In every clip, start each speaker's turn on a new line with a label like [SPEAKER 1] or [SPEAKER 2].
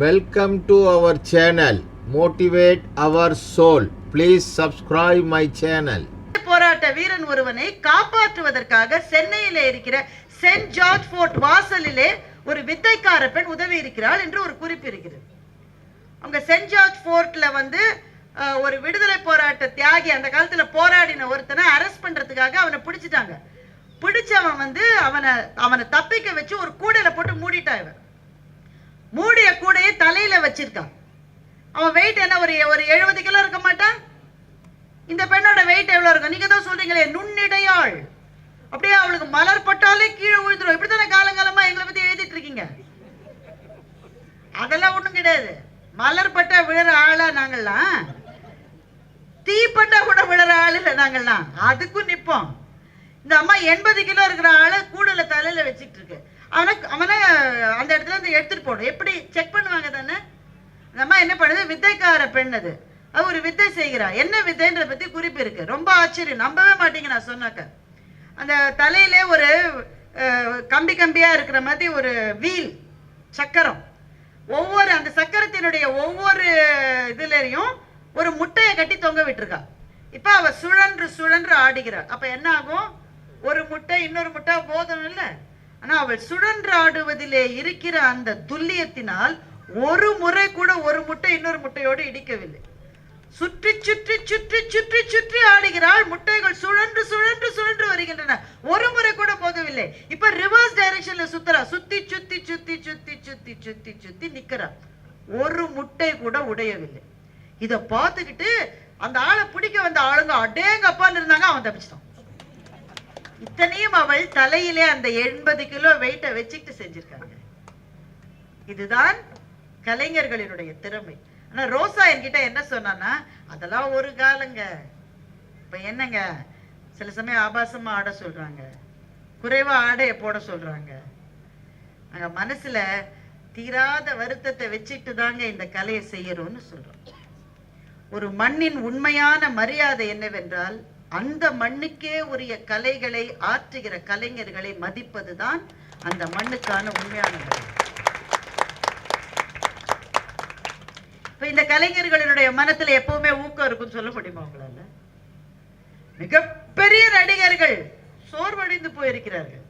[SPEAKER 1] Welcome to our channel motivate our soul please subscribe my channel
[SPEAKER 2] போராட்ட வீரன் ஒருவனை காப்பாற்றுவதற்காக சென்னையில் இருக்கிற சென்ட் ஜார்ஜ் ஃபோர்ட் வாசலிலே ஒரு வித்தைக்கார பெண் உதவி இருக்கிறாள் என்று ஒரு குறிப்பு இருக்கிறது. அவங்க சென்ட் ஜார்ஜ் ஃபோர்ட்ல வந்து ஒரு விடுதலை போராட்ட தியாகி அந்த காலத்துல போராடின ஒருத்தனை அரெஸ்ட் பண்றதுக்காக அவனை பிடிச்சிட்டாங்க. பிடிச்சவன் வந்து அவனை அவனை தப்பிக்க வச்சு ஒரு கூடையில போட்டு மூடிட்டான் இவன். மூடிய கூடையை தலையில வச்சிருக்கான். அவன் வெயிட் என்ன ஒரு ஒரு எழுபது கிலோ இருக்க மாட்டான்? இந்த பெண்ணோட வெயிட் எவ்வளவு இருக்கும்? நீங்க தான் சொல்றீங்களே நுண்ணிடையாள். அப்படியே அவளுக்கு மலர் பட்டாலே கீழே விழுந்துரும். இப்படித்தான காலங்காலமா எங்களை பத்தி எழுதிட்டு இருக்கீங்க? அதெல்லாம் ஒண்ணும் கிடையாது. மலர் பட்டா விழுற ஆளா நாங்கள்லாம். தீப்பட்டா கூட விழுற ஆள் இல்லை நாங்கள்லாம். அதுக்கும் நிப்போம். இந்த அம்மா எண்பது கிலோ இருக்கிற ஆளை கூடல தலையில வச்சுட்டு இருக்கு. அவனை அவனை அந்த இடத்துல இருந்து எடுத்துட்டு போகணும். எப்படி? செக் பண்ணுவாங்க தானே? நம்ம அம்மா என்ன பண்ணுது? வித்தைக்கார பெண் அது. அவ ஒரு வித்தை செய்கிறா. என்ன வித்தைன்றத பத்தி குறிப்பு இருக்கு. ரொம்ப ஆச்சரியம். நம்பவே மாட்டீங்க நான் சொன்னாக்க. அந்த தலையிலே ஒரு கம்பி கம்பியா இருக்கிற மாதிரி ஒரு வீல் சக்கரம். ஒவ்வொரு அந்த சக்கரத்தினுடைய ஒவ்வொரு இதுலேயும் ஒரு முட்டையை கட்டி தொங்க விட்டுருக்கா. இப்ப அவ சுழன்று சுழன்று ஆடுகிறா. அப்ப என்ன ஆகும்? ஒரு முட்டை இன்னொரு முட்டை போதும் இல்லை ஆனா அவள் சுழன்று ஆடுவதிலே இருக்கிற அந்த துல்லியத்தினால் ஒரு முறை கூட ஒரு முட்டை இன்னொரு முட்டையோடு இடிக்கவில்லை. சுற்றி சுற்றி சுற்றி சுற்றி சுற்றி ஆடுகிறாள். முட்டைகள் சுழன்று சுழன்று சுழன்று வருகின்றன. ஒரு முறை கூட போதவில்லை இப்ப ரிவர்ஸ் டைரக்ஷன்ல சுத்துறா. சுத்தி சுத்தி சுத்தி சுத்தி சுத்தி சுத்தி சுத்தி நிக்கிறா. ஒரு முட்டை கூட உடையவில்லை. இத பார்த்துக்கிட்டு அந்த ஆளை பிடிக்க வந்த ஆளுங்க அடேங்க இருந்தாங்க. அவன் தப்பிச்சிட்டான். இத்தனையும் அவள் தலையிலே அந்த எண்பது கிலோ வெயிட்டை வச்சுக்கிட்டு செஞ்சிருக்காங்க. இதுதான் கலைஞர்களினுடைய திறமை. ஆனா ரோசா என்கிட்ட என்ன சொன்னான்னா அதெல்லாம் ஒரு காலங்க. இப்ப என்னங்க? சில சமயம் ஆபாசமா ஆட சொல்றாங்க. குறைவா ஆடைய போட சொல்றாங்க. நாங்க மனசுல தீராத வருத்தத்தை வச்சுட்டு தாங்க இந்த கலையை செய்யறோம்னு சொல்றோம். ஒரு மண்ணின் உண்மையான மரியாதை என்னவென்றால் அந்த மண்ணுக்கே உரிய கலைகளை ஆற்றுகிற கலைஞர்களை மதிப்பதுதான் அந்த மண்ணுக்கான உண்மையான இப்ப இந்த கலைஞர்களினுடைய மனத்துல எப்பவுமே ஊக்கம் இருக்குன்னு சொல்ல முடியுமா உங்களால? மிகப்பெரிய நடிகர்கள் சோர்வடைந்து போயிருக்கிறார்கள்.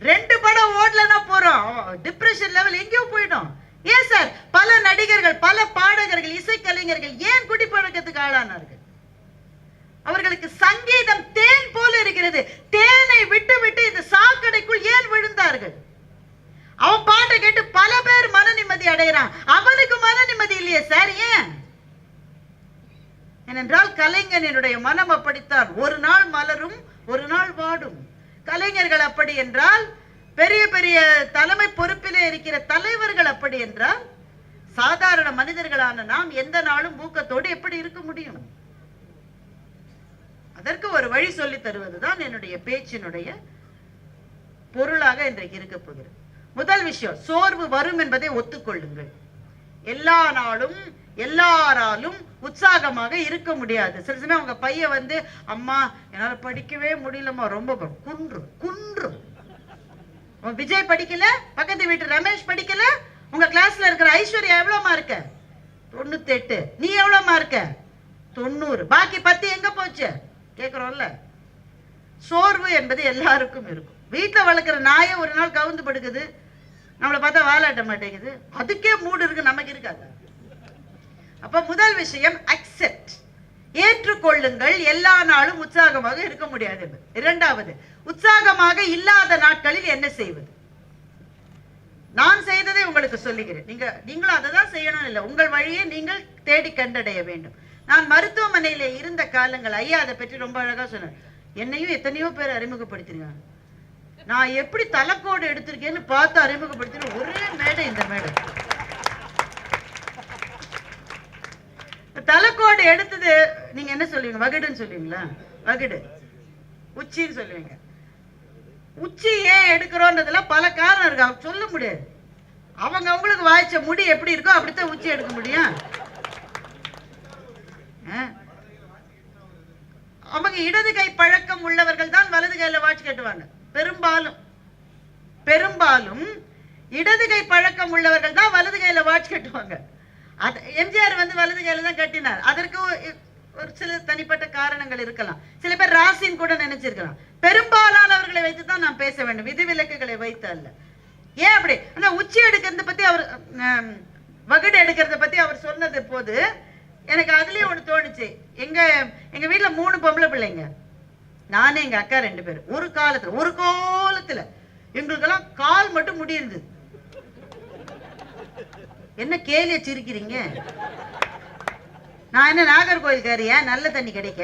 [SPEAKER 2] ரெண்டு படம் ஓடலன்னா போறோம். டிப்ரெஷன் லெவல் எங்கேயோ போயிடும் ஏன் சார்? பல நடிகர்கள் பல பாடகர்கள் இசைக்கலைஞர்கள் ஏன் குடிப்பழக்கத்துக்கு ஆளானார்கள்? அவர்களுக்கு சங்கீதம் தேன் போல இருக்கிறது. தேனை விட்டு விட்டு இந்த சாக்கடைக்குள் ஏன் விழுந்தார்கள்? அவன் பாட்டை கேட்டு பல பேர் மன நிம்மதி அடைகிறான். அவனுக்கு மன நிம்மதி இல்லையே சார் ஏன்? ஏனென்றால் கலைஞனுடைய மனம் அப்படித்தான். ஒரு நாள் மலரும் ஒரு நாள் வாடும். கலைஞர்கள் அப்படி என்றால் பெரிய பெரிய தலைமை பொறுப்பிலே இருக்கிற தலைவர்கள் அப்படி என்றால் சாதாரண மனிதர்களான நாம் எந்த நாளும் ஊக்கத்தோடு எப்படி இருக்க முடியும்? அதற்கு ஒரு வழி சொல்லி தருவதுதான் என்னுடைய பேச்சினுடைய பொருளாக இன்றைக்கு இருக்க போகிறது. முதல் விஷயம் சோர்வு வரும் என்பதை ஒத்துக்கொள்ளுங்கள். எல்லா நாளும் எல்லாராலும் உற்சாகமாக இருக்க முடியாது. சில சமயம் அவங்க பையன் வந்து அம்மா என்னால படிக்கவே முடியலம்மா. ரொம்ப குன்றும் குன்றும் உன் விஜய் படிக்கல? பக்கத்து வீட்டு ரமேஷ் படிக்கல? உங்க கிளாஸ்ல இருக்கிற ஐஸ்வர்யா எவ்வளவு இருக்க? தொண்ணூத்தி எட்டு நீ எவ்வளவு இருக்க? தொண்ணூறு. பாக்கி பத்து எங்க போச்சு? கேக்குறோம்ல? சோர்வு என்பது எல்லாருக்கும் இருக்கும். வீட்டில் வளர்க்குற நாயை ஒரு நாள் கவுந்து படுக்குது. நம்மளை பார்த்தா வாலாட்ட மாட்டேங்குது. அதுக்கே மூடு இருக்கு நமக்கு இருக்காது. அப்போ முதல் விஷயம் அக்செப்ட் ஏற்றுக்கொள்ளுங்கள் எல்லா நாளும் உற்சாகமாக இருக்க முடியாது. இரண்டாவது உற்சாகமாக இல்லாத நாட்களில் என்ன செய்வது? நான் செய்ததை உங்களுக்கு சொல்லுகிறேன். நீங்க நீங்களும் அதை தான் செய்யணும் இல்லை. உங்கள் வழியை நீங்கள் தேடி கண்டடைய வேண்டும். நான் மருத்துவமனையில இருந்த காலங்கள் ஐயா அதை பற்றி ரொம்ப அழகா சொன்னார். என்னையும் எத்தனையோ பேர் அறிமுகப்படுத்திருக்காங்க நான் எப்படி தலைக்கோடு எடுத்திருக்கேன்னு பார்த்து அறிமுகப்படுத்தின ஒரே மேடை இந்த மேடை. தலைக்கோடு எடுத்தது நீங்க என்ன சொல்லுவீங்க? வகுடுன்னு சொல்லுவீங்களா? வகுடு. உச்சின்னு சொல்லுவீங்க. உச்சி ஏன் எடுக்கிறோன்றதுல பல காரணம் இருக்கு. அவங்க சொல்ல முடியாது. அவங்க அவங்களுக்கு வாய்ச்ச முடி எப்படி இருக்கோ அப்படித்தான் உச்சி எடுக்க முடியும். அவங்க இடது கை பழக்கம் உள்ளவர்கள் தான் வலது கையில வாட்ச் கட்டுவாங்க. பெரும்பாலும் பெரும்பாலும் இடது கை பழக்கம் உள்ளவர்கள் தான் வலது கையில வாட்ச் கட்டுவாங்க. அது எம்ஜிஆர் வந்து வலது கையில தான் கட்டினார். அதற்கு ஒரு- சில தனிப்பட்ட காரணங்கள் இருக்கலாம். சில பேர் ராசின்னு கூட நினைச்சிருக்கலாம். பெரும்பாலானவர்களை வைத்து தான் நான் பேச வேண்டும். விதிவிலக்குகளை வைத்து அல்ல. ஏன் அப்படி? அந்த உச்சி எடுக்கிறத பத்தி அவர் வகுடு எடுக்கிறத பத்தி அவர் சொன்னது போது எனக்கு அதுலயே ஒண்ணு தோணுச்சு. எங்க எங்க வீட்டில் மூணு பொம்பளை பிள்ளைங்க. நானே எங்க அக்கா ரெண்டு பேரும் ஒரு காலத்துல ஒரு கோலத்தில் எங்களுக்கெல்லாம் கால் மட்டும் முடி இருந்தது என்ன கேலிய சிரிக்கிறீங்க? நான் என்ன நாகர்கோயில்காரியா? நல்ல தண்ணி கிடைக்க.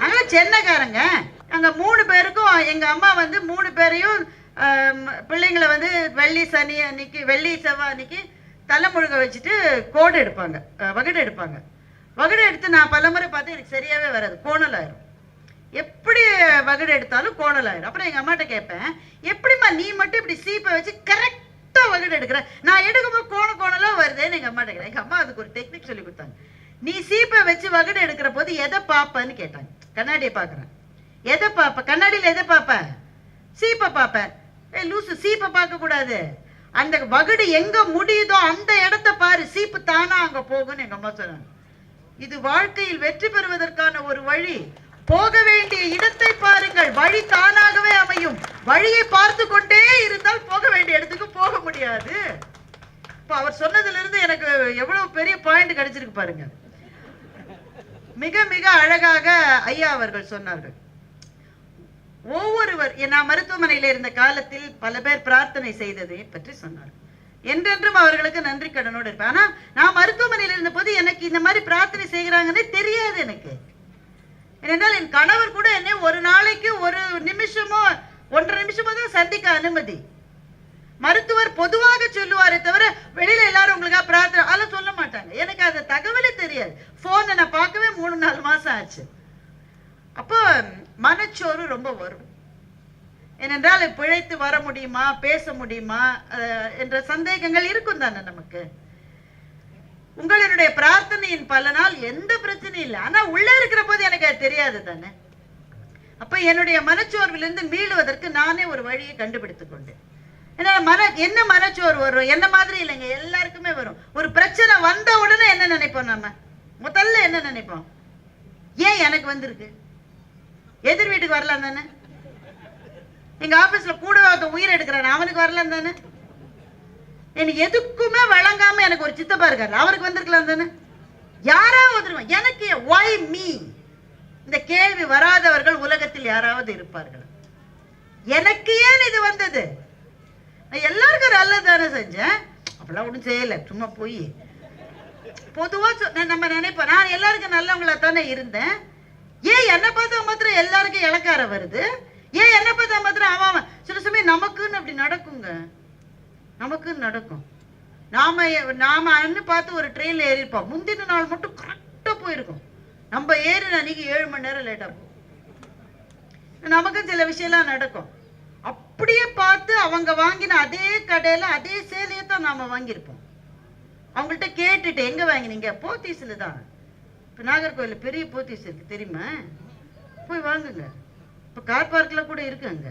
[SPEAKER 2] நாங்களாம் சென்னைக்காரங்க. அங்க மூணு பேருக்கும் எங்க அம்மா வந்து மூணு பேரையும் பிள்ளைங்களை வந்து வெள்ளி சனி அன்னைக்கு வெள்ளி செவ்வாய் அன்னைக்கு தலை முழுக வச்சுட்டு கோடு எடுப்பாங்க. வகடு வகுடு எடுப்பாங்க. வகுடு எடுத்து நான் பலமுறை பார்த்து எனக்கு சரியாகவே வராது. கோணலாயிரும். எப்படி வகுடு எடுத்தாலும் கோணலாயிரும். அப்புறம் எங்கள் அம்மாட்ட கேட்பேன் எப்படிம்மா நீ மட்டும் இப்படி சீப்பை வச்சு கரெக்டாக வகுடு எடுக்கிற? நான் எடுக்கும்போது கோண கோணலாக வருதேன்னு எங்கள் அம்மாட்ட கேட்டேன். எங்கள் அம்மா அதுக்கு ஒரு டெக்னிக் சொல்லி கொடுத்தாங்க. நீ சீப்பை வச்சு வகுடு எடுக்கிற போது எதை பார்ப்பேன்னு கேட்டாங்க. கண்ணாடியை பார்க்குறேன். எதை பார்ப்ப? கண்ணாடியில் எதை பார்ப்ப? சீப்பை பார்ப்பேன் ஏய் லூசு சீப்பை பார்க்கக்கூடாது அந்த வகுடு எங்கே முடியுதோ அந்த இடத்த பாரு. சீப்பு தானா அங்கே போகும்னு எங்கள் அம்மா சொன்னாங்க. இது வாழ்க்கையில் வெற்றி பெறுவதற்கான ஒரு வழி. போக வேண்டிய இடத்தை பாருங்கள். வழி தானாகவே அமையும். வழியை பார்த்து கொண்டே இருந்தால் போக வேண்டிய இடத்துக்கு போக முடியாது. இப்ப அவர் சொன்னதிலிருந்து எனக்கு எவ்வளவு பெரிய பாயிண்ட் கிடைச்சிருக்கு பாருங்க. மிக மிக அழகாக ஐயா அவர்கள் சொன்னார்கள். ஒவ்வொருவர் நான் மருத்துவமனையில் இருந்த காலத்தில் பல பேர் பிரார்த்தனை செய்ததை பற்றி சொன்னார் என்றென்றும் அவர்களுக்கு நன்றி கடனோடு இருப்பேன். ஆனா நான் மருத்துவமனையில் இருந்த போது எனக்கு இந்த மாதிரி பிரார்த்தனை செய்கிறாங்கன்னே தெரியாது எனக்கு. ஏனென்றால் என் கணவர் கூட என்னை ஒரு நாளைக்கு ஒரு நிமிஷமோ ஒன்றரை நிமிஷமோ தான் சந்திக்க அனுமதி. மருத்துவர் பொதுவாக சொல்லுவாரே தவிர வெளியில எல்லாரும் உங்களுக்காக பிரார்த்தனை அதெல்லாம் சொல்ல மாட்டாங்க. எனக்கு அந்த தகவலே தெரியாது. போனை நான் பார்க்கவே மூணு நாலு மாசம் ஆச்சு. அப்போ மனச்சோறு ரொம்ப வரும். ஏனென்றால் பிழைத்து வர முடியுமா பேச முடியுமா என்ற சந்தேகங்கள் இருக்கும் தானே நமக்கு. உங்களுடைய பிரார்த்தனையின் பலனால் எந்த பிரச்சனையும் இல்லை. ஆனா உள்ள இருக்கிற போது எனக்கு அது தெரியாது தானே. அப்ப என்னுடைய மனச்சோர்விலிருந்து மீளுவதற்கு நானே ஒரு வழியை கண்டுபிடித்து கொண்டேன். ஏன்னா மன என்ன மனச்சோர்வு வரும்? என்ன மாதிரி இல்லைங்க? எல்லாருக்குமே வரும். ஒரு பிரச்சனை வந்த உடனே என்ன நினைப்போம் நம்ம முதல்ல என்ன நினைப்போம்? ஏன் எனக்கு வந்திருக்கு? எதிர் வீட்டுக்கு வரலாம் தானே? எங்க ஆபீஸ்ல கூட ஒருத்தன் உயிர் எடுக்கிறான் அவனுக்கு வரலாம் தானே? எனக்கு எதுக்குமே வழங்காம எனக்கு ஒரு சித்தப்பா இருக்காரு. அவருக்கு வந்திருக்கலாம் தானே? யாராவது வந்துருவான் எனக்கு ஒய் மீ இந்த கேள்வி வராதவர்கள் உலகத்தில் யாராவது இருப்பார்கள்? எனக்கு ஏன் இது வந்தது? நான் எல்லாருக்கும் நல்லது தானே செஞ்சேன். அப்படிலாம் ஒன்றும் செய்யலை சும்மா போய். பொதுவா சொ- நம்ம நினைப்போம் நான் எல்லாருக்கும் நல்லவங்களா தானே இருந்தேன். ஏன் என்னை பார்த்தவங்க மாத்திரம் எல்லாருக்கும் இலக்கார வருது? ஏன் என்ன பார்த்தா மாத்திரம் அவன் அவன். சில சமயம் நமக்குன்னு அப்படி நடக்குங்க. நமக்குன்னு நடக்கும். நாம நாம அன்னு பார்த்து ஒரு ட்ரெயின்ல ஏறியிருப்போம். முந்தின நாள் மட்டும் கரெக்டா போயிருக்கும். நம்ம ஏறின அன்னைக்கு ஏழு மணி நேரம் லேட்டா போகும். நமக்கும் சில விஷயம்லாம் நடக்கும். அப்படியே பார்த்து அவங்க வாங்கின அதே கடையில அதே சேலையை தான் நாம வாங்கியிருப்போம். அவங்கள்ட்ட கேட்டுட்டு எங்க வாங்கினீங்க? போத்தீஸ்ல தான். இப்போ நாகர்கோவில் பெரிய போத்தீஸ் இருக்கு தெரியுமா? போய் வாங்குங்க. இப்போ கார் பார்க்கில் கூட இருக்கு அங்கே.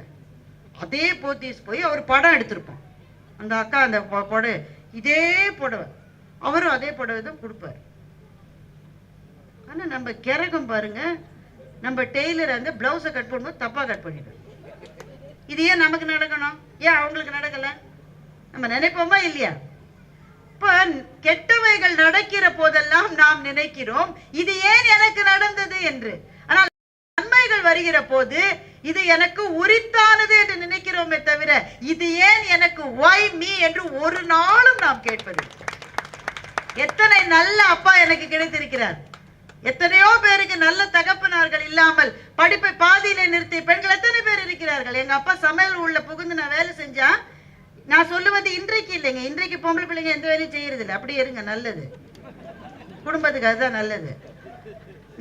[SPEAKER 2] அதே போத்தீஸ் போய் அவர் படம் எடுத்திருப்போம் அந்த அக்கா அந்த புடவை இதே புடவை. அவரும் அதே புடவை தான் கொடுப்பாரு. ஆனால் நம்ம கிறகம் பாருங்க நம்ம டெய்லர் அந்த பிளவுஸை கட் பண்ணும்போது தப்பாக கட் பண்ணிடும் இது ஏன் நமக்கு நடக்கணும்? ஏன் அவங்களுக்கு நடக்கலை? நம்ம நினைப்போமா இல்லையா? இப்போ கெட்டவைகள் நடக்கிற போதெல்லாம் நாம் நினைக்கிறோம் இது ஏன் எனக்கு நடந்தது என்று. வருகிற போது இது எனக்கு உரித்தானது என்று நினைக்கிறோமே தவிர இது ஏன் எனக்கு ஒய் மீ என்று ஒரு நாளும் நாம் கேட்பது எத்தனை நல்ல அப்பா எனக்கு கிடைத்திருக்கிறார். எத்தனையோ பேருக்கு நல்ல தகப்பனார்கள் இல்லாமல் படிப்பை பாதியில நிறுத்தி பெண்கள் எத்தனை பேர் இருக்கிறார்கள்? எங்க அப்பா சமையல் உள்ள புகுந்து நான் வேலை செஞ்சா நான் சொல்லுவது இன்றைக்கு இல்லைங்க. இன்றைக்கு பொம்பளை பிள்ளைங்க எந்த வேலையும் செய்யறது இல்லை அப்படியே இருங்க நல்லது. குடும்பத்துக்கு அதுதான் நல்லது.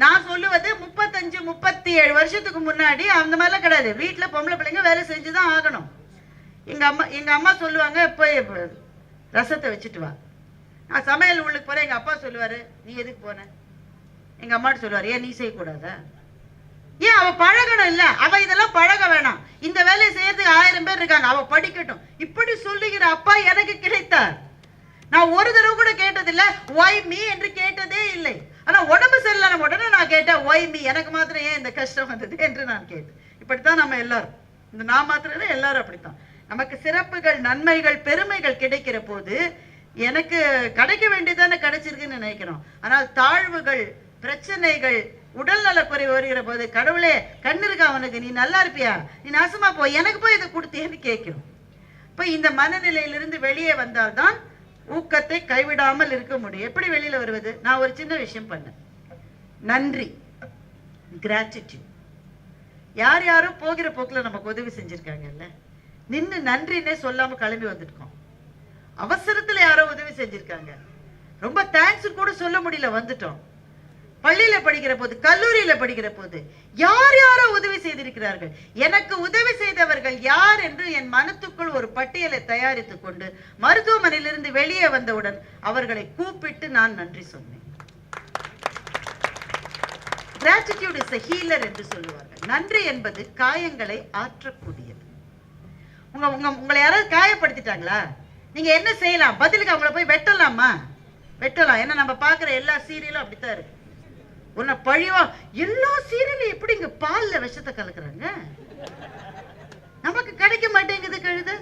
[SPEAKER 2] நான் சொல்லுவது முப்பத்தஞ்சு முப்பத்தி ஏழு வருஷத்துக்கு முன்னாடி அந்த மாதிரிலாம் கிடையாது. வீட்டில் பொம்பளை பிள்ளைங்க வேலை செஞ்சு தான் ஆகணும். எங்கள் அம்மா எங்கள் அம்மா சொல்லுவாங்க போய் ரசத்தை வச்சுட்டு வா. நான் சமையல் உள்ளுக்கு போகிறேன் எங்கள் அப்பா சொல்லுவார் நீ எதுக்கு போன? எங்கள் அம்மாட்ட சொல்லுவார் ஏன் நீ செய்யக்கூடாதா? ஏன் அவள் பழகணும் இல்லை? அவள் இதெல்லாம் பழக வேணாம். இந்த வேலையை செய்யறதுக்கு ஆயிரம் பேர் இருக்காங்க. அவள் படிக்கட்டும். இப்படி சொல்லுகிற அப்பா எனக்கு கிடைத்தார். நான் ஒரு தடவை கூட கேட்டதில்ல. ஒய் மீ என்று கேட்டதே இல்லை. ஆனா உடம்பு சரியில்லை உடனே நான் கேட்டேன் ஒய் மீ எனக்கு மாத்திரம் ஏன் இந்த கஷ்டம் வந்தது? என்று நான் கேட்டேன். இப்படித்தான் நம்ம எல்லாரும். இந்த நான் மாத்திரம் இல்லை, எல்லாரும் அப்படித்தான். நமக்கு சிறப்புகள் நன்மைகள் பெருமைகள் கிடைக்கிற போது எனக்கு கிடைக்க வேண்டியதானே கிடைச்சிருக்குன்னு நினைக்கிறோம். ஆனால் தாழ்வுகள் பிரச்சனைகள் உடல்நல குறைவு வருகிற போது கடவுளே கண்ணு இருக்கா அவனுக்கு நீ நல்லா இருப்பியா? நீ நாசமா போ. எனக்கு போய் இதை கொடுத்தியன்னு கேட்கிறோம். இப்போ இந்த மனநிலையிலிருந்து வெளியே வந்தால்தான் ஊக்கத்தை கைவிடாமல் இருக்க முடியும். எப்படி வெளியில வருவது? நான் ஒரு சின்ன விஷயம் பண்ணேன். நன்றி. கிராட்டிடியூட் யார் யாரும் போகிற போக்குல நமக்கு உதவி செஞ்சிருக்காங்கல்ல? நின்னு நன்றின்னே சொல்லாம கிளம்பி வந்துருக்கோம் அவசரத்துல யாரோ உதவி செஞ்சிருக்காங்க. ரொம்ப தேங்க்ஸ் கூட சொல்ல முடியல வந்துட்டோம். பள்ளியில படிக்கிற போது கல்லூரியில படிக்கிற போது யார் யாரோ உதவி செய்திருக்கிறார்கள்? எனக்கு உதவி செய்தவர்கள் யார் என்று என் மனத்துக்குள் ஒரு பட்டியலை தயாரித்துக் கொண்டு மருத்துவமனையிலிருந்து வெளியே வந்தவுடன் அவர்களை கூப்பிட்டு நான் நன்றி சொன்னேன். கிராட்டிடியூட் இஸ் ஹீலர் என்று சொல்லுவார்கள். நன்றி என்பது காயங்களை ஆற்றக்கூடியது. உங்க உங்க உங்களை யாராவது காயப்படுத்திட்டாங்களா? நீங்க என்ன செய்யலாம்? பதிலுக்கு அவங்கள போய் வெட்டலாமா? வெட்டலாம். ஏன்னா நம்ம பார்க்குற எல்லா சீரியலும் அப்படித்தான் இருக்கு. உன்னை பழிவா எல்லா சீரியலும் எப்படி இங்க பால்ல விஷத்தை கலக்குறாங்க? நமக்கு கிடைக்க மாட்டேங்குது கழுது.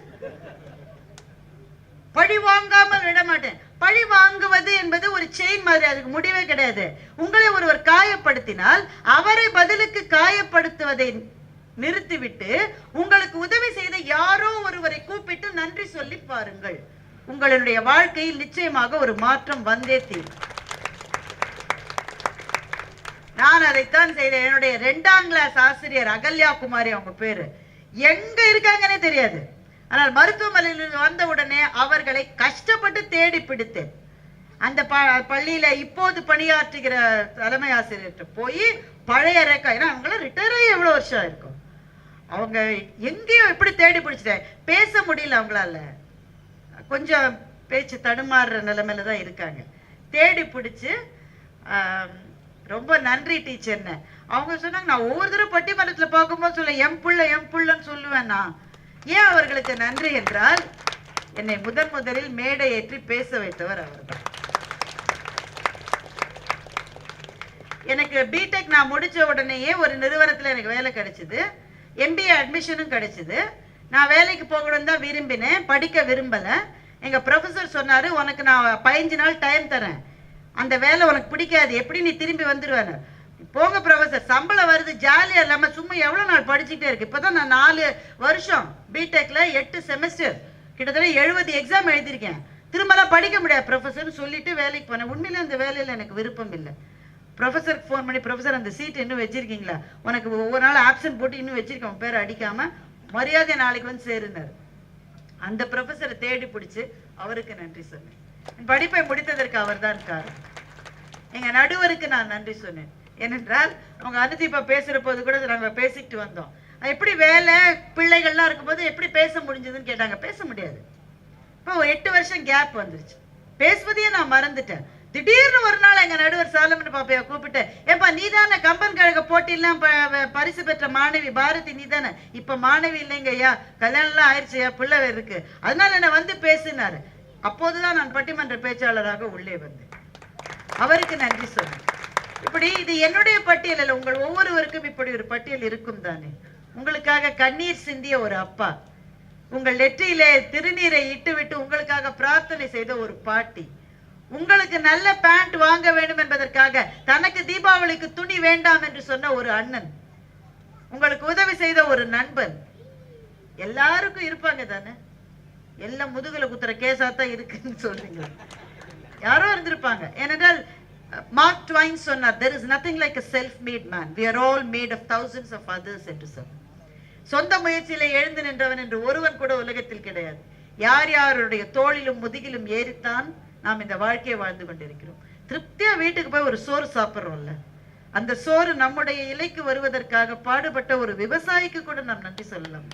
[SPEAKER 2] பழி வாங்காமல் விட மாட்டேன். பழி வாங்குவது என்பது ஒரு செயின் மாதிரி அதுக்கு முடிவே கிடையாது. உங்களை ஒருவர் காயப்படுத்தினால் அவரை பதிலுக்கு காயப்படுத்துவதை நிறுத்திவிட்டு உங்களுக்கு உதவி செய்த யாரோ ஒருவரை கூப்பிட்டு நன்றி சொல்லி பாருங்கள். உங்களுடைய வாழ்க்கையில் நிச்சயமாக ஒரு மாற்றம் வந்தே தீரும். நான் அதைத்தான் செய்தேன். என்னுடைய ரெண்டாம் கிளாஸ் ஆசிரியர் அகல்யா குமாரி அவங்க பேரு. எங்க இருக்காங்கன்னே தெரியாது. ஆனால் மருத்துவமனையில் வந்த உடனே அவர்களை கஷ்டப்பட்டு தேடி பிடித்தேன். அந்த ப பள்ளியில இப்போது பணியாற்றுகிற தலைமை ஆசிரியர்கிட்ட போய் பழைய ரெக்கா ஏன்னா அவங்களாம் ரிட்டையர் ஆகி எவ்வளோ வருஷம் இருக்கும் அவங்க எங்கேயும் எப்படி தேடி பிடிச்சிட்டேன். பேச முடியல அவங்களால. கொஞ்சம் பேச்சு தடுமாறுற நிலைமையில தான் இருக்காங்க. தேடி பிடிச்சி ரொம்ப நன்றி டீச்சர்னு அவங்க சொன்னாங்க நான் ஒவ்வொரு தடவை பட்டிமன்றத்தில் பார்க்கும்போது சொல்ல எம் புள்ள எம் புள்ளன்னு சொல்லுவேன் நான். ஏன் அவர்களுக்கு நன்றி என்றால் என்னை முதன் முதலில் மேடை ஏற்றி பேச வைத்தவர் அவர்கள் எனக்கு பிடெக் நான் முடிச்ச உடனேயே ஒரு நிறுவனத்தில் எனக்கு வேலை கிடைச்சிது. எம்பிஏ அட்மிஷனும் கிடைச்சிது. நான் வேலைக்கு போகணும்னு தான் விரும்பினேன் படிக்க விரும்பல. எங்க ப்ரொஃபசர் சொன்னாரு உனக்கு நான் பதினஞ்சு நாள் டைம் தரேன். அந்த வேலை உனக்கு பிடிக்காது. எப்படி நீ திரும்பி வந்துருவேன்னு? போங்க ப்ரொஃபசர் சம்பளம் வருது ஜாலியாக இல்லாமல் சும்மா எவ்வளோ நாள் படிச்சுக்கிட்டே இருக்கு. இப்பதான் நான் நாலு வருஷம் பிடெக்கில் எட்டு செமஸ்டர் கிட்டத்தட்ட எழுபது எக்ஸாம் எழுதியிருக்கேன். திரும்பலாம் படிக்க முடியாது ப்ரொஃபசர்னு சொல்லிட்டு வேலைக்கு போனேன். உண்மையிலே அந்த வேலையில் எனக்கு விருப்பம் இல்லை. ப்ரொஃபஸருக்கு ஃபோன் பண்ணி ப்ரொஃபஸர் அந்த சீட் இன்னும் வச்சிருக்கீங்களா? உனக்கு ஒவ்வொரு நாள் ஆப்ஷன் போட்டு இன்னும் வச்சுருக்கேன். பேர் அடிக்காமல் மரியாதை நாளைக்கு வந்து சேருனார். அந்த ப்ரொஃபஸரை தேடி பிடிச்சி அவருக்கு நன்றி சொன்னேன். படிப்பை முடித்ததற்கு அவர்தான் காரணம். எங்க நடுவருக்கு நான் நன்றி சொன்னேன். ஏனென்றால் அவங்க அனுதீபா பேசுற போது கூட நாங்க பேசிட்டு வந்தோம். எப்படி வேலை பிள்ளைகள்லாம் இருக்கும்போது எப்படி பேச முடிஞ்சதுன்னு கேட்டாங்க. பேச முடியாது. இப்போ எட்டு வருஷம் கேப் வந்துருச்சு. பேசுவதையே நான் மறந்துட்டேன். திடீர்னு ஒரு நாள் எங்க நடுவர் சாலமன் பாப்பைய கூப்பிட்டு ஏப்பா நீ தானே கம்பன் கழக போட்டிலாம் பரிசு பெற்ற மாணவி பாரதி நீ தானே இப்ப மாணவி இல்லைங்க ஐயா கல்யாணம்லாம் ஆயிடுச்சு பிள்ளை இருக்கு. அதனால என்ன வந்து பேசினாரு. அப்போதுதான் நான் பட்டிமன்ற பேச்சாளராக உள்ளே வந்தேன். அவருக்கு நன்றி சொன்னேன். இப்படி இது என்னுடைய பட்டியல் உங்கள் ஒவ்வொருவருக்கும் இப்படி ஒரு பட்டியல் இருக்கும் தானே. உங்களுக்காக கண்ணீர் சிந்திய ஒரு அப்பா உங்கள் நெற்றியிலே திருநீரை இட்டுவிட்டு உங்களுக்காக பிரார்த்தனை செய்த ஒரு பாட்டி உங்களுக்கு நல்ல பேண்ட் வாங்க வேண்டும் என்பதற்காக தனக்கு தீபாவளிக்கு துணி வேண்டாம் என்று சொன்ன ஒரு அண்ணன் உங்களுக்கு உதவி செய்த ஒரு நண்பன் எல்லாருக்கும் இருப்பாங்க தானே. எல்லாம் முதுகுல குத்துற கேஸா தான் இருக்குன்னு சொல்றீங்க. யாரோ இருந்திருப்பாங்க. ஏனென்றால் மார்க் ட்வைன் சொன்னார் there is nothing like a self made man we are all made of thousands of others என்று சொல் சொந்த முயற்சியில எழுந்து நின்றவன் என்று ஒருவன் கூட உலகத்தில் கிடையாது. யார் யாருடைய தோளிலும் முதுகிலும் ஏறித்தான் நாம் இந்த வாழ்க்கையை வாழ்ந்து கொண்டிருக்கிறோம். திருப்தியா வீட்டுக்கு போய் ஒரு சோறு சாப்பிடுறோம்ல. அந்த சோறு நம்முடைய இலைக்கு வருவதற்காக பாடுபட்ட ஒரு விவசாயிக்கு கூட நாம் நன்றி சொல்லலாம்.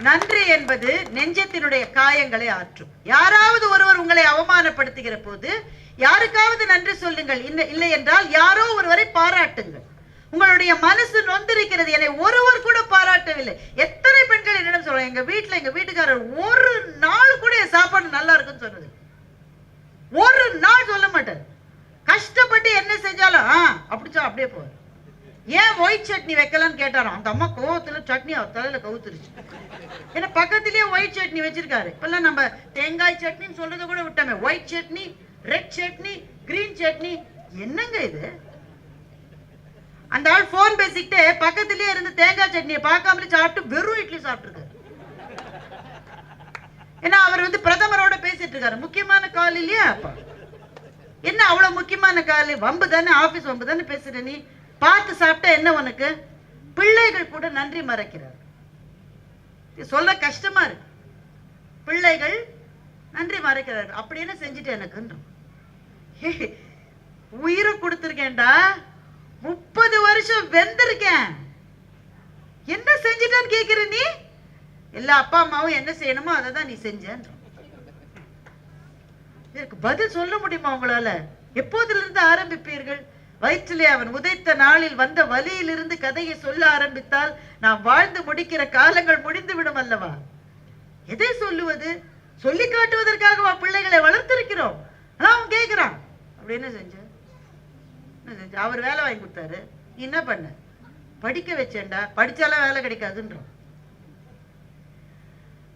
[SPEAKER 2] நன்றி என்பது நெஞ்சத்தினுடைய காயங்களை ஆற்றும். யாராவது ஒருவர் உங்களை அவமானப்படுத்துகிற போது யாருக்காவது நன்றி சொல்லுங்கள். இல்லை இல்லை என்றால் யாரோ ஒருவரை பாராட்டுங்கள். உங்களுடைய மனசு நொந்திருக்கிறது. என்னை ஒருவர் கூட பாராட்டவில்லை. எத்தனை பெண்கள் என்னிடம் சொல்றாங்க எங்க வீட்டுல எங்க வீட்டுக்காரர் ஒரு நாள் கூட என் சாப்பாடு நல்லா இருக்குன்னு சொன்னது. ஒரு நாள் சொல்ல மாட்டார். கஷ்டப்பட்டு என்ன செஞ்சாலும் ஆ அப்படிச்சா அப்படியே போவார். ஏன் ஒயிட் சட்னி வைக்கலன்னு கேட்டாராம் அந்த அம்மா கோவத்துல சட்னி அவர் தலையில கவுத்துருச்சு. ஏன்னா பக்கத்துலயே ஒயிட் சட்னி வச்சிருக்காரு. இப்பெல்லாம் நம்ம தேங்காய் சட்னின்னு சொல்றதை கூட விட்டோமே. White chutney red chutney green chutney. என்னங்க இது? அந்த ஆள் போன் பேசிக்கிட்டு பக்கத்துலயே இருந்து தேங்காய் சட்னியை பார்க்காமலே சாப்பிட்டு வெறும் இட்லி சாப்பிட்டுருக்காரு. ஏன்னா அவர் வந்து பிரதமரோட பேசிட்டு இருக்காரு முக்கியமான கால் இல்லையா என்ன அவ்வளவு முக்கியமான கால்? வம்பு தானே ஆபீஸ் வம்பு தானே பேசுற நீ? பார்த்து சாப்பிட்டா என்ன உனக்கு? பிள்ளைகள் கூட நன்றி மறக்கிறார். சொல்ல கஷ்டமா இருக்கு. பிள்ளைகள் நன்றி மறைக்கிறார்கள் அப்படி என்ன செஞ்சுட்டு எனக்குன்றோம் உயிரை கொடுத்துருக்கேன்டா. முப்பது வருஷம் வெந்திருக்கேன். என்ன செஞ்சுட்டேன்னு கேக்குற நீ? எல்லா அப்பா அம்மாவும் என்ன செய்யணுமோ அதை தான் நீ செஞ்சன்ற இதற்கு பதில் சொல்ல முடியுமா உங்களால? எப்போதிலிருந்து ஆரம்பிப்பீர்கள்? வயிற்றிலே அவன் உதைத்த நாளில் வந்த வலியிலிருந்து கதையை சொல்ல ஆரம்பித்தால் நாம் வாழ்ந்து முடிக்கிற காலங்கள் முடிந்து விடும் அல்லவா? எதை சொல்லுவது? சொல்லி காட்டுவதற்காகவா பிள்ளைகளை வளர்த்திருக்கிறோம்? ஆனா அவன் கேட்குறான் அப்படி என்ன செஞ்ச? என்ன செஞ்ச? அவர் வேலை வாங்கி கொடுத்தாரு. நீ என்ன பண்ண? படிக்க வச்சேன்டா. படித்தாலாம் வேலை கிடைக்காதுன்றோம்.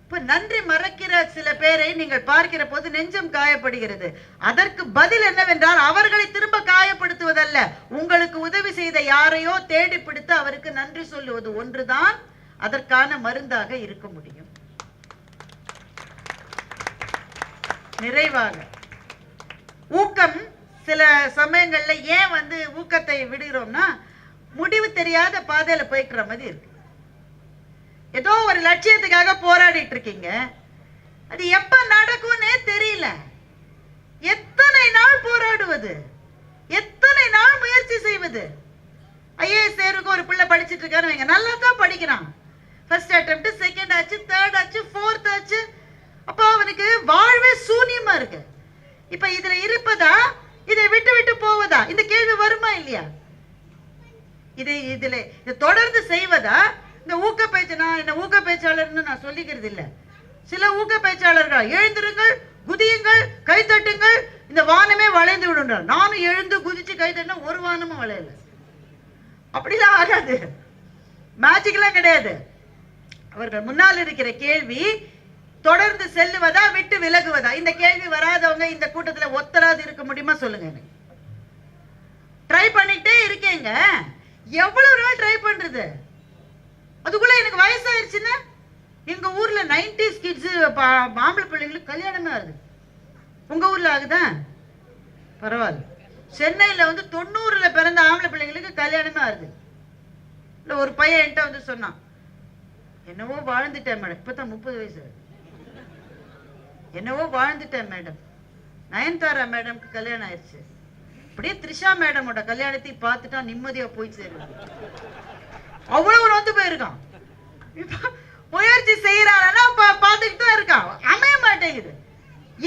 [SPEAKER 2] இப்ப நன்றி மறக்கிற சில பேரை நீங்கள் பார்க்கிற போது நெஞ்சம் காயப்படுகிறது. அதற்கு பதில் என்னவென்றால் அவர்களை திரும்ப காயப்படுத்துவதல்ல. உங்களுக்கு உதவி செய்த யாரையோ தேடி பிடித்து அவருக்கு நன்றி சொல்லுவது ஒன்றுதான் அதற்கான மருந்தாக இருக்க முடியும். நிறைவாக. ஊக்கம் சில சமயங்கள்ல ஏன் வந்து ஊக்கத்தை விடுகிறோம்னா முடிவு தெரியாத பாதையில போய்க்கிற மாதிரி இருக்கு. ஏதோ ஒரு லட்சியத்துக்காக போராடிட்டு இருக்கீங்க அது எப்ப நடக்கும்னே தெரியல. எத்தனை நாள் போராடுவது? எத்தனை நாள் முயற்சி செய்வது? ஐஏஎஸ் தேர்வுக்கு ஒரு பிள்ளை படிச்சிட்டு இருக்காரு வைங்க. நல்லா தான் படிக்கிறான். ஃபர்ஸ்ட் அட்டம் செகண்ட் ஆச்சு தேர்ட் ஆச்சு ஃபோர்த் ஆச்சு. அப்போ அவனுக்கு வாழ்வே சூனியமா இருக்கு. இப்ப இதுல இருப்பதா? இதை விட்டு விட்டு போவதா? இந்த கேள்வி வருமா இல்லையா? இதை இதுல இதை தொடர்ந்து செய்வதா? இந்த ஊக்க பேச்சு நான் என்ன ஊக்க பேச்சாளர்னு நான் சொல்லிக்கிறது இல்லை சில ஊக்க பேச்சாளர்கள் எழுந்திருங்கள் குதியுங்கள் கைத்தட்டுங்கள் இந்த வானமே வளைந்து விடுன்றார் நானும் எழுந்து குதிச்சு கைத்தட்டினா ஒரு வானமும் வளையல. அப்படிலாம் ஆகாது. மேஜிக்லாம் கிடையாது. அவர்கள் முன்னால் இருக்கிற கேள்வி தொடர்ந்து செல்லுவதா விட்டு விலகுவதா? இந்த கேள்வி வராதவங்க இந்த கூட்டத்தில் ஒத்தராது இருக்க முடியுமா சொல்லுங்க எனக்கு. ட்ரை பண்ணிட்டே இருக்கேங்க. எவ்வளவு நாள் ட்ரை பண்றது? அதுக்குள்ள எனக்கு வயசாயிருச்சுன்னா எங்க ஊர்ல நைன்டிஸ் கிட்ஸ் ஆம்பளை பிள்ளைங்களுக்கு கல்யாணமே ஆகுது. உங்க ஊர்ல ஆகுதா? பரவாயில்ல. சென்னையில வந்து தொண்ணூறுல பிறந்த ஆம்பளை பிள்ளைங்களுக்கு கல்யாணமே ஆகுது. இல்ல ஒரு பையன் என்கிட்ட வந்து சொன்னான் என்னவோ வாழ்ந்துட்டேன் மேடம். இப்பதான் முப்பது வயசு ஆகுது. என்னவோ வாழ்ந்துட்டேன் மேடம். நயன்தாரா மேடம்க்கு கல்யாணம் ஆயிடுச்சு அப்படியே த்ரிஷா மேடமோட கல்யாணத்தையும் பார்த்துட்டா நிம்மதியா போய் சேரு அவ்வளவு நொந்து போயிருக்கான். முயற்சி செய்யறானா பார்த்துக்கிட்டு தான் இருக்கான். அமைய மாட்டேங்குது.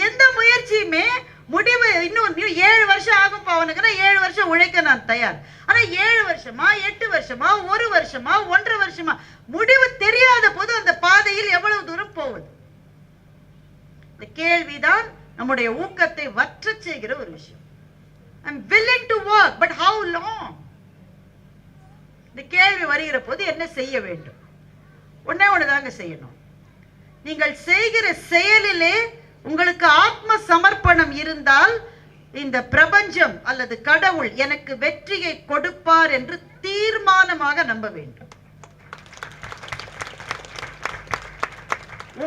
[SPEAKER 2] எந்த முயற்சியுமே முடிவு இன்னும் ஏழு வருஷம் ஆகும் அவனுக்குன்னா ஏழு வருஷம் உழைக்க நான் தயார். ஆனா ஏழு வருஷமா எட்டு வருஷமா ஒரு வருஷமா ஒன்றரை வருஷமா முடிவு தெரியாத போது அந்த பாதையில் எவ்வளவு தூரம் போகுது? இந்த கேள்விதான் நம்முடைய ஊக்கத்தை வற்ற செய்கிற ஒரு விஷயம். I'm willing to work but how long இந்த கேள்வி வருகிற போது என்ன செய்ய வேண்டும்? ஒன்றே ஒன்று தாங்க செய்யணும். நீங்கள் செய்கிற செயலிலே உங்களுக்கு ஆத்ம சமர்ப்பணம் இருந்தால் இந்த பிரபஞ்சம் அல்லது கடவுள் எனக்கு வெற்றியை கொடுப்பார் என்று தீர்மானமாக நம்ப வேண்டும்.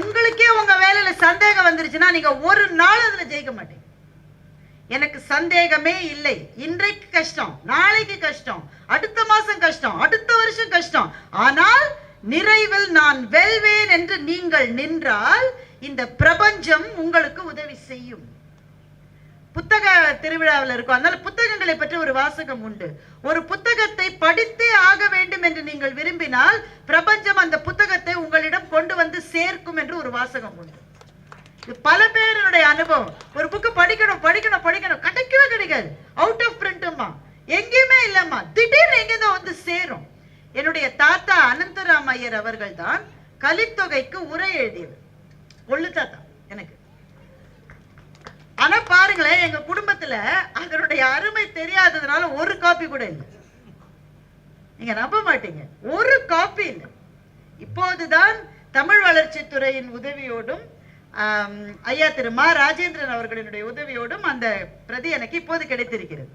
[SPEAKER 2] உங்களுக்கே உங்க வேலையில சந்தேகம் வந்துருச்சுன்னா நீங்க ஒரு நாள் அதுல ஜெயிக்க மாட்டீங்க. எனக்கு சந்தேகமே இல்லை. இன்றைக்கு கஷ்டம் நாளைக்கு கஷ்டம் அடுத்த மாசம் கஷ்டம் அடுத்த வருஷம் கஷ்டம். ஆனால் நிறைவில் நான் வெல்வேன் என்று நீங்கள் நின்றால் இந்த பிரபஞ்சம் உங்களுக்கு உதவி செய்யும். புத்தக திருவிழாவில் இருக்கும். அதனால புத்தகங்களை பற்றி ஒரு வாசகம் உண்டு. ஒரு புத்தகத்தை படித்தே ஆக வேண்டும் என்று நீங்கள் விரும்பினால் பிரபஞ்சம் அந்த புத்தகத்தை உங்களிடம் கொண்டு வந்து சேர்க்கும் என்று ஒரு வாசகம் உண்டு. பல பேருடைய அனுபவம். ஒரு புக்கு படிக்கணும் படிக்கணும் படிக்கணும். கிடைக்கவே கிடைக்காது. அவுட் ஆஃப் பிரிண்ட்டுமா எங்கேயுமே இல்லம்மா. திடீர்னு எங்கேதோ வந்து சேரும். என்னுடைய தாத்தா அனந்தராம் ஐயர் அவர்கள் தான் கலித்தொகைக்கு உரை எழுதியது கொள்ளு தாத்தா எனக்கு. ஆனா பாருங்களேன் எங்க குடும்பத்துல அதனுடைய அருமை தெரியாததுனால ஒரு காப்பி கூட இல்லை. நீங்க நம்ப மாட்டீங்க. ஒரு காப்பி இல்லை. இப்போதுதான் தமிழ் வளர்ச்சித்துறையின் உதவியோடும் ஐயா திரு மா ராஜேந்திரன் அவர்களினுடைய உதவியோடும் அந்த பிரதி எனக்கு இப்போது கிடைத்திருக்கிறது.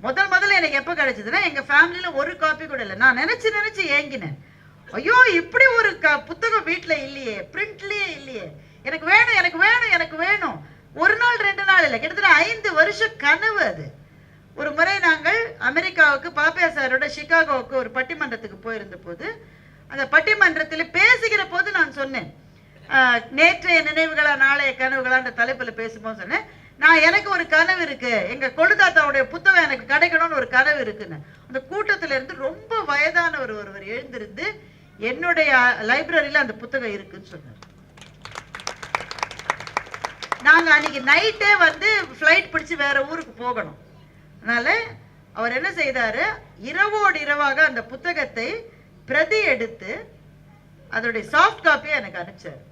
[SPEAKER 2] முதல் முதல்ல எனக்கு எப்போ கிடைச்சதுன்னா எங்க ஃபேமிலியில ஒரு காப்பி கூட இல்லை. நான் நினைச்சு நினைச்சு ஏங்கினேன். ஐயோ இப்படி ஒரு க புத்தகம் வீட்டில் இல்லையே பிரிண்ட்லயே இல்லையே. எனக்கு வேணும் எனக்கு வேணும் எனக்கு வேணும். ஒரு நாள் ரெண்டு நாள் இல்லை. கிட்டத்தட்ட ஐந்து வருஷம் கனவு அது. ஒரு முறை நாங்கள் அமெரிக்காவுக்கு பாப்பியா சாரோட சிகாகோவுக்கு ஒரு பட்டிமன்றத்துக்கு போயிருந்த போது அந்த பட்டிமன்றத்தில் பேசுகிற போது நான் சொன்னேன் நேற்றைய நினைவுகளா நாளைய கனவுகளா அந்த தலைப்பில் பேசும்போது சொன்னேன். நான் எனக்கு ஒரு கனவு இருக்கு. எங்க கொழுதாத்தாவுடைய புத்தகம் எனக்கு கிடைக்கணும்னு ஒரு கனவு இருக்குன்னு. அந்த கூட்டத்துல இருந்து ரொம்ப வயதானவர் ஒருவர் எழுந்திருந்து என்னுடைய லைப்ரரியில அந்த புத்தகம் இருக்குன்னு சொன்னார். நாங்க அன்னைக்கு நைட்டே வந்து ஃப்ளைட் பிடிச்சு வேற ஊருக்கு போகணும். அதனால அவர் என்ன செய்தாரு? இரவோடு இரவாக அந்த புத்தகத்தை பிரதி எடுத்து அதோடைய சாஃப்ட் காப்பியை எனக்கு அனுப்பிச்சார்.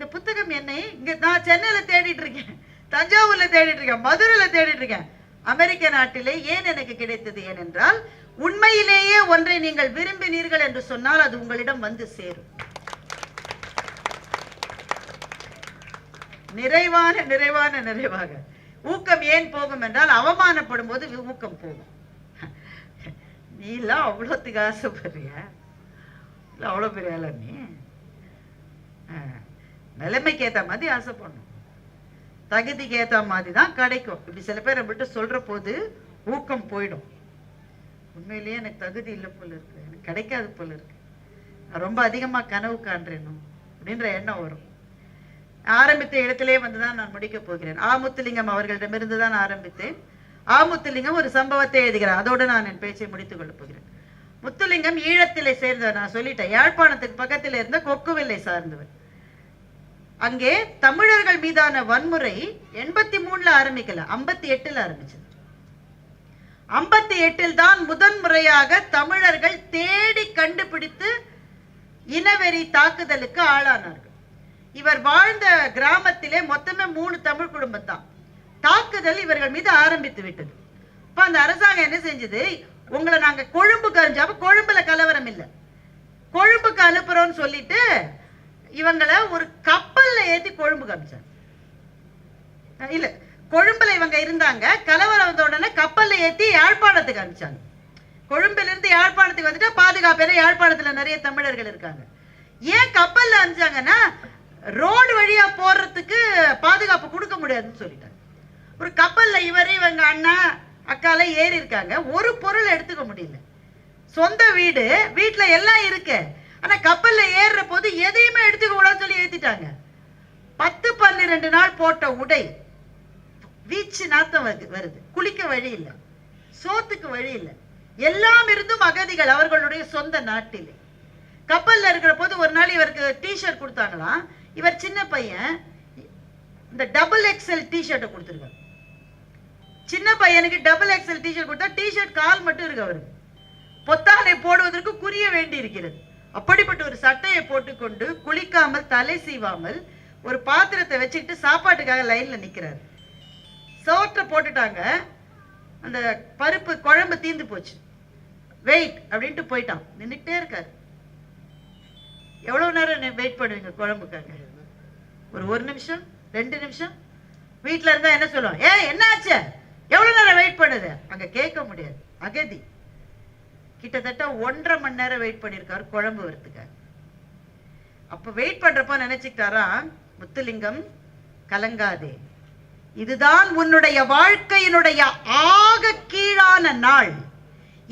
[SPEAKER 2] இந்த புத்தகம் என்னை இங்க நான் சென்னையில தேடிட்டு இருக்கேன். தஞ்சாவூர்ல தேடிட்டு இருக்கேன். மதுரையில தேடிட்டு இருக்கேன். அமெரிக்க நாட்டிலே ஏன் எனக்கு கிடைத்தது ஏனென்றால் உண்மையிலேயே ஒன்றை நீங்கள் விரும்பினீர்கள் என்று சொன்னால் அது உங்களிடம் வந்து சேரும். நிறைவான நிறைவான நிறைவாக. ஊக்கம் ஏன் போகும் என்றால் அவமானப்படும் போது ஊக்கம் போகும். நீ எல்லாம் அவ்வளோத்துக்கு ஆசைப்படுறிய இல்லை அவ்வளோ பெரிய ஆளா நீ? ஆ, நிலைமைக்கு ஏற்ற மாதிரி ஆசைப்படணும் தகுதிக்கு ஏற்ற மாதிரி தான் கிடைக்கும். இப்படி சில பேர் விட்டு சொல்ற போது ஊக்கம் போயிடும். உண்மையிலேயே எனக்கு தகுதி இல்லை போல இருக்கு. எனக்கு கிடைக்காது போல இருக்கு. நான் ரொம்ப அதிகமாக கனவு காண்றேனோ அப்படின்ற எண்ணம் வரும். ஆரம்பித்த இடத்திலே வந்துதான் நான் முடிக்க போகிறேன். ஆமுத்துலிங்கம் அவர்களிடமிருந்து தான் ஆரம்பித்தேன். ஆமுத்துலிங்கம் ஒரு சம்பவத்தை எழுதுகிறேன் அதோடு நான் என் பேச்சை முடித்துக் கொள்ளப் போகிறேன். முத்துலிங்கம் ஈழத்திலே சேர்ந்தவர். நான் சொல்லிட்டேன். யாழ்ப்பாணத்துக்கு பக்கத்தில் இருந்த கொக்குவில்லை சார்ந்தவர். அங்கே தமிழர்கள் மீதான வன்முறை எண்பத்தி மூணுல ஆரம்பிக்கல ஐம்பத்தி எட்டுல ஆரம்பிச்சது. ஐம்பத்தி எட்டில் தான் முதன் முறையாக தமிழர்கள் தேடி கண்டுபிடித்து இனவெறி தாக்குதலுக்கு ஆளானார்கள். இவர் வாழ்ந்த கிராமத்திலே மொத்தமே மூணு தமிழ் குடும்பம் தான் தாக்குதல் இவர்கள் மீது ஆரம்பித்து விட்டது. இப்போ அந்த அரசாங்கம் என்ன செஞ்சது? உங்களை நாங்க கொழும்பு அனுப்பிச்சா கொழும்புல கலவரம் இல்லை. கொழும்புக்கு அனுப்புறோம்னு சொல்லிட்டு இவங்கள ஒரு கப்பல்ல ஏற்றி கொழும்புக்கு அனுப்பிச்சாங்க இல்லை இல்ல கொழும்புல இவங்க இருந்தாங்க. கலவரம் வந்த உடனே கப்பல்ல ஏற்றி யாழ்ப்பாணத்துக்கு அனுப்பிச்சாங்க கொழும்பிலிருந்து யாழ்ப்பாணத்துக்கு வந்துட்டு பாதுகாப்பு ஏன்னா யாழ்ப்பாணத்துல நிறைய தமிழர்கள் இருக்காங்க. ஏன் கப்பல்ல அனுப்பிச்சாங்கன்னா ரோடு வழியா போடுறதுக்கு பாதுகாப்பு கொடுக்க முடியாதுன்னு சொல்லிட்டாங்க. ஒரு கப்பல்ல இவரே இவங்க அண்ணா அக்கால ஏறி இருக்காங்க. ஒரு பொருள் எடுத்துக்க முடியல. சொந்த வீடு வீட்டில் எல்லாம் இருக்கு. ஆனா கப்பல்ல ஏறுற போது எதையுமே எடுத்துக்க கூடாதுன்னு சொல்லி ஏத்திட்டாங்க. பத்து பன்னிரெண்டு நாள் போட்ட உடை வீச்சு நாத்தம் வருது வருது. குளிக்க வழி இல்லை. சோத்துக்கு வழி இல்லை. எல்லாம் இருந்தும் அகதிகள் அவர்களுடைய சொந்த நாட்டிலே. கப்பல்ல இருக்கிற போது ஒரு நாள் இவருக்கு டிஷர்ட் கொடுத்தாங்களாம். இவர் சின்ன பையன். இந்த டபுள் எக்ஸ்எல் டிஷர்ட்டை கொடுத்துருக்காரு. சின்ன பையனுக்கு டபுள் எக்ஸ்எல் டிஷர்ட் கொடுத்தா டிஷர்ட் கால் மட்டும் இருக்கு அவருக்கு. பொத்தானை போடுவதற்கு குறிய வேண்டி இருக்கிறது அப்படிப்பட்ட ஒரு சட்டையை போட்டுக்கொண்டு குளிக்காமல் தலை சீவாமல் ஒரு பாத்திரத்தை வச்சுக்கிட்டு சாப்பாட்டுக்காக லைன்ல நிக்கிறாரு. சோற்றை போட்டுட்டாங்க. அந்த பருப்பு குழம்பு தீந்து போச்சு. வெயிட் அப்படின்ட்டு போயிட்டான். நின்றுட்டே இருக்கார். எவ்வளவு நேரம் வெயிட் பண்ணுவீங்க குழம்புக்காக? ஒரு ஒரு நிமிஷம்? ரெண்டு நிமிஷம்? வீட்டில் இருந்தா என்ன சொல்லுவோம் ஏ என்ன ஆச்சு எவ்வளவு நேரம் வெயிட் பண்ணுது? அங்க கேட்க முடியாது. அகதி. கிட்டத்தட்ட ஒன்றரை மணி நேரம் வெயிட் பண்ணியிருக்காரு குழம்பு வரத்துக்காக அப்ப வெயிட் பண்ணுறப்ப நினச்சிக்கிட்டாரா முத்துலிங்கம் கலங்காதே. இதுதான் உன்னுடைய வாழ்க்கையினுடைய ஆக கீழான நாள்.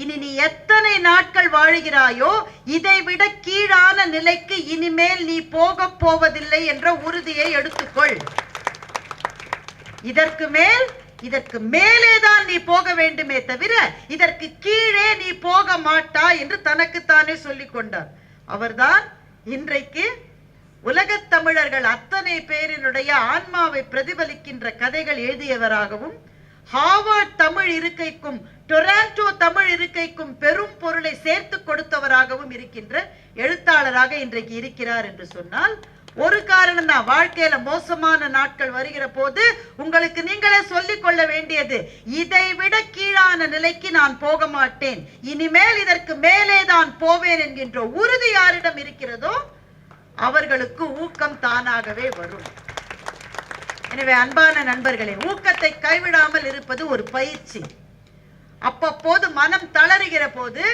[SPEAKER 2] இனி நீ எத்தனை நாட்கள் வாழுகிறாயோ இதை விட கீழான நிலைக்கு இனிமேல் நீ போக போவதில்லை என்ற உறுதியை எடுத்துக்கொள். இதற்கு மேல் இதற்கு மேலேதான் நீ போக வேண்டுமே தவிர இதற்கு கீழே நீ போக மாட்டா என்று தனக்குத்தானே சொல்லிக் கொண்டார். அவர்தான் இன்றைக்கு உலகத் தமிழர்கள் அத்தனை பேரினுடைய ஆன்மாவை பிரதிபலிக்கின்ற கதைகள் எழுதியவராகவும் ஹார்வர்ட் தமிழ் இருக்கைக்கும் டொராண்டோ தமிழ் இருக்கைக்கும் பெரும் பொருளை சேர்த்து கொடுத்தவராகவும் இருக்கின்ற எழுத்தாளராக இன்றைக்கு இருக்கிறார் என்று சொன்னால் ஒரு காரணம் தான் வாழ்க்கையில மோசமான நாட்கள் வருகிற போது உங்களுக்கு நீங்களே சொல்லிக் கொள்ள வேண்டியது இதை விட கீழான நிலைக்கு நான் போக மாட்டேன். இனிமேல் இதற்கு மேலே தான் போவேன் என்கின்ற உறுதி யாரிடம் இருக்கிறதோ அவர்களுக்கு ஊக்கம் தானாகவே வரும். எனவே அன்பான நண்பர்களே ஊக்கத்தை கைவிடாமல் இருப்பது ஒரு பயிற்சி. அப்பப்போது மனம் தளருகிற போது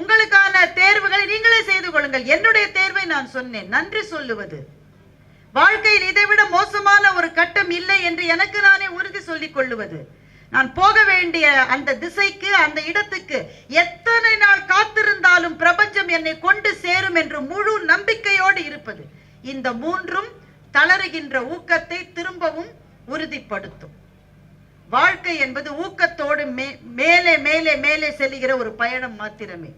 [SPEAKER 2] உங்களுக்கான தேர்வுகளை நீங்களே செய்து கொள்ளுங்கள். என்னுடைய தேர்வை நான் சொன்னேன். நன்றி சொல்லுவது. வாழ்க்கையில் இதைவிட மோசமான ஒரு கட்டம் இல்லை என்று எனக்கு நானே உறுதி சொல்லிக் கொள்ளுவது. நான் போக வேண்டிய அந்த திசைக்கு அந்த இடத்துக்கு எத்தனை நாள் காத்திருந்தாலும் பிரபஞ்சம் என்னை கொண்டு சேரும் என்று முழு நம்பிக்கையோடு இருப்பது. இந்த மூன்றும் தளருகின்ற ஊக்கத்தை திரும்பவும் உறுதிப்படுத்தும். வாழ்க்கை என்பது ஊக்கத்தோடு மே மேலே மேலே மேலே செல்லுகிற ஒரு பயணம் மாத்திரமே.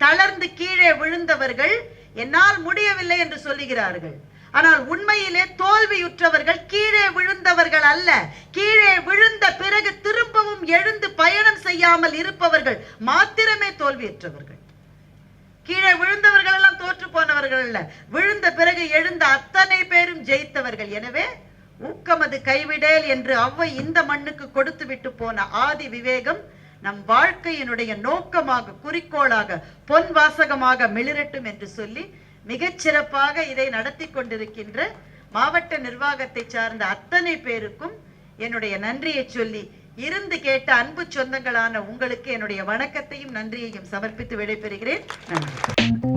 [SPEAKER 2] தளர்ந்து கீழே விழுந்தவர்கள் என்னால் முடியவில்லை என்று சொல்லுகிறார்கள். ஆனால் உண்மையிலே தோல்வியுற்றவர்கள் கீழே விழுந்தவர்கள் அல்ல. கீழே விழுந்த பிறகு திரும்பவும் எழுந்து பயணம் செய்யாமல் இருப்பவர்கள் மாத்திரமே தோல்வியுற்றவர்கள். கீழே விழுந்தவர்கள் எல்லாம் தோற்று போனவர்கள் அல்ல. விழுந்த பிறகு எழுந்த அத்தனை பேரும் ஜெயித்தவர்கள். எனவே ஊக்கமது கைவிடேல் என்று அவ்வை இந்த மண்ணுக்கு கொடுத்து விட்டு போன ஆதி விவேகம் நம் வாழ்க்கையினுடைய நோக்கமாக குறிக்கோளாக பொன் வாசகமாக மிளிரட்டும் என்று சொல்லி மிகச் சிறப்பாக இதை நடத்தி கொண்டிருக்கின்ற மாவட்ட நிர்வாகத்தை சார்ந்த அத்தனை பேருக்கும் என்னுடைய நன்றியை சொல்லி இருந்து கேட்ட அன்பு சொந்தங்களான உங்களுக்கு என்னுடைய வணக்கத்தையும் நன்றியையும் சமர்ப்பித்து விடைபெறுகிறேன். நன்றி.